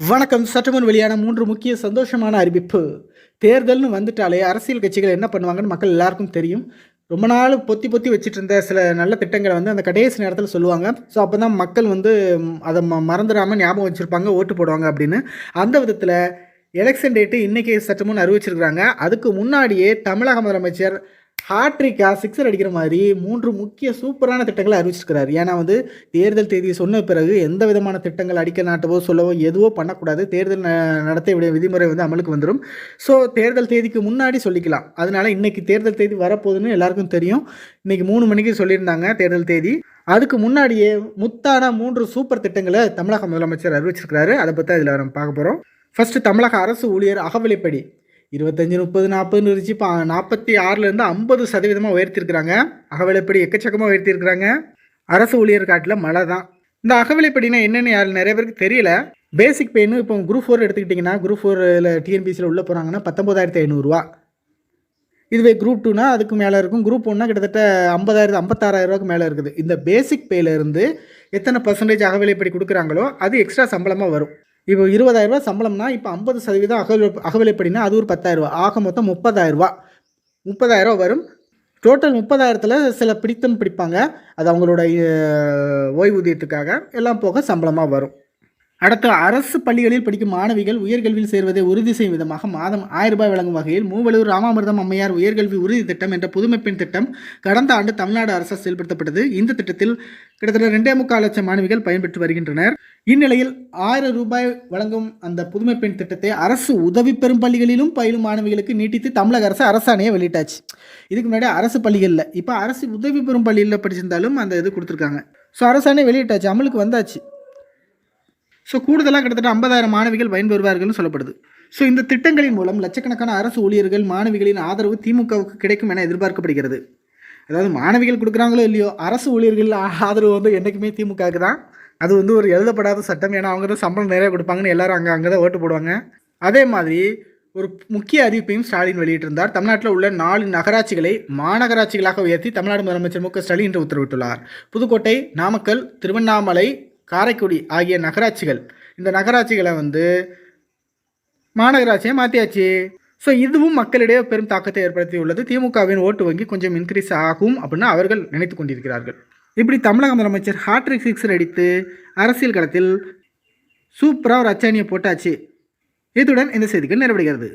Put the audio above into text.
வணக்கம். சற்றுமுன் வெளியான மூன்று முக்கிய சந்தோஷமான அறிவிப்பு. தேர்தல்னு வந்துட்டாலே அரசியல் கட்சிகள் என்ன பண்ணுவாங்கன்னு மக்கள் எல்லாருக்கும் தெரியும். ரொம்ப நாள் பொத்தி பொத்தி வச்சுட்டு இருந்த சில நல்ல திட்டங்களை வந்து அந்த கடைசி நேரத்தில் சொல்லுவாங்க. ஸோ அப்போ தான் மக்கள் வந்து அதை ம மறந்துடாமல் ஞாபகம் வச்சுருப்பாங்க ஓட்டு போடுவாங்க அப்படின்னு. அந்த விதத்தில் எலெக்ஷன் டேட்டு இன்றைக்கி சற்று முன் அறிவிச்சிருக்கிறாங்க. அதுக்கு முன்னாடியே தமிழக முதலமைச்சர் ஹாட்ரிக்கா சிக்ஸர் அடிக்கிற மாதிரி மூன்று முக்கிய சூப்பரான திட்டங்களை அறிவிச்சிருக்கிறார். ஏன்னா வந்து தேர்தல் தேதி சொன்ன பிறகு எந்த விதமான திட்டங்கள் அடிக்க நாட்டவோ சொல்லவோ எதுவோ பண்ணக்கூடாது. தேர்தல் ந- நடத்தை விட விதிமுறை வந்து அமலுக்கு வந்துடும் ஸோ தேர்தல் தேதிக்கு முன்னாடி சொல்லிக்கலாம். அதனால இன்றைக்கி தேர்தல் தேதி வரப்போகுதுன்னு எல்லாருக்கும் தெரியும். இன்றைக்கி மூணு மணிக்கு சொல்லியிருந்தாங்க தேர்தல் தேதி. அதுக்கு முன்னாடியே முத்தான மூன்று சூப்பர் திட்டங்களை தமிழக முதலமைச்சர் அறிவிச்சிருக்கிறாரு. அதை பற்றி அதில் நம்ம பார்க்க போகிறோம் ஃபர்ஸ்ட் தமிழக அரசு ஊழியர் அகவிலைப்படி. இருபத்தஞ்சி முப்பது நாற்பதுன்னு இருந்துச்சு. இப்போ நாற்பத்தி ஆறுலேருந்து ஐம்பது சதவீதமாக உயர்த்திருக்கிறாங்க. அகவிலைப்படி எக்கச்சக்கமாக உயர்த்திருக்கிறாங்க. அரசு ஊழியர் காட்டில் மழை தான். இந்த அகவலைப்படினா என்னென்னு யார் நிறைய பேருக்கு தெரியல. பேசிக் பெயின் இப்போ குரூப் ஃபோர் எடுத்துக்கிட்டிங்கன்னா குரூப் ஃபோரில் டிஎன்பிசியில் உள்ளே போகிறாங்கன்னா பத்தொம்போதாயிரத்து ஐநூறுரூவா இதுவே குரூப் டூனா அதுக்கு மேலே இருக்கும். குரூப் ஒன்னா கிட்டத்தட்ட ஐம்பதாயிரத்து ஐம்பத்தாறாயிரரூவாக்கு மேலே இருக்குது. இந்த பேசிக் பேலேருந்து எத்தனை பர்சன்டேஜ் அகவிலைப்படி கொடுக்குறாங்களோ அது எக்ஸ்ட்ரா சம்பளமாக வரும். இப்போ இருபதாயிரம் சம்பளம்னா இப்போ ஐம்பது சதவீதம் அகவிலை அகவிலைப்படினா அது ஒரு பத்தாயிரம் ரூபாய். ஆக மொத்தம் முப்பதாயிரரூவா ரூபாய். வரும். டோட்டல் முப்பதாயிரத்தில் சில பிடித்தம் பிடிப்பாங்க. அது அவங்களோட ஓய்வூதியத்துக்காக எல்லாம் போக சம்பளமாக வரும். அடுத்து அரசு பள்ளிகளில் படிக்கும் மாணவிகள் உயர்கல்வியில் சேர்வதை உறுதி செய்யும் விதமாக மாதம் ஆயிரம் ரூபாய் வழங்கும் வகையில் மூவலூர் ராமாமிர்தம் அம்மையார் உயர்கல்வி உறுதி திட்டம் என்ற புதுமை பெண் திட்டம் கடந்த ஆண்டு தமிழ்நாடு அரசால் செயல்படுத்தப்பட்டது. இந்த திட்டத்தில் கிட்டத்தட்ட ரெண்டே முக்கால் லட்சம் மாணவிகள் பயன்பெற்று வருகின்றனர். இந்நிலையில் ஆயிரம் ரூபாய் வழங்கும் அந்த புதுமை பெண் திட்டத்தை அரசு உதவி பெறும் பள்ளிகளிலும் பயிலும் மாணவிகளுக்கு நீட்டித்து தமிழக அரசு அரசாணையை வெளியிட்டாச்சு. இதுக்கு முன்னாடி அரசு பள்ளிகளில். இப்போ அரசு உதவி பெறும் பள்ளியில் படிச்சிருந்தாலும் அந்த இது கொடுத்துருக்காங்க. ஸோ அரசாணை வெளியிட்டாச்சு. அமலுக்கு வந்தாச்சு. ஸோ கூடுதலாக கிட்டத்தட்ட ஐம்பதாயிரம் மாணவிகள் பயன்பெறுவார்கள்னு சொல்லப்படுது. ஸோ இந்த திட்டங்களின் மூலம் லட்சக்கணக்கான அரசு ஊழியர்கள் மாணவிகளின் ஆதரவு திமுகவுக்கு கிடைக்கும் என எதிர்பார்க்கப்படுகிறது. அதாவது மாணவிகள் கொடுக்குறாங்களோ இல்லையோ அரசு ஊழியர்கள் ஆ- ஆதரவு வந்து என்றைக்குமே திமுகவுக்கு தான் அது வந்து ஒரு எழுதப்படாத சட்டம். ஏன்னா அவங்க தான் சம்பளம் நிறைய கொடுப்பாங்கன்னு எல்லாரும் அங்கே அங்கே தான் ஓட்டு போடுவாங்க. அதே மாதிரி ஒரு முக்கிய அறிவிப்பையும் ஸ்டாலின் வெளியிட்டிருந்தார். தமிழ்நாட்டில் உள்ள நாலு நகராட்சிகளை மாநகராட்சிகளாக உயர்த்தி தமிழ்நாடு முதலமைச்சர் மு க ஸ்டாலின் இன்று உத்தரவிட்டுள்ளார். புதுக்கோட்டை நாமக்கல் திருவண்ணாமலை காரைக்குடி ஆகிய நகராட்சிகள். இந்த நகராட்சிகளை வந்து மாநகராட்சியை மாற்றியாச்சு ஸோ இதுவும் மக்களிடையே பெரும் தாக்கத்தை ஏற்படுத்தியுள்ளது. திமுகவின் ஓட்டு வங்கி கொஞ்சம் இன்க்ரீஸ் ஆகும் அப்படின்னு அவர்கள் நினைத்து கொண்டிருக்கிறார்கள். இப்படி தமிழக முதலமைச்சர் ஹாட்ரிக் சிக்ஸர் அடித்து அரசியல் களத்தில் சூப்பராக ஒரு அச்சாணியை போட்டாச்சு. இத்துடன் இந்த செய்திகள் நிறைவடைகிறது.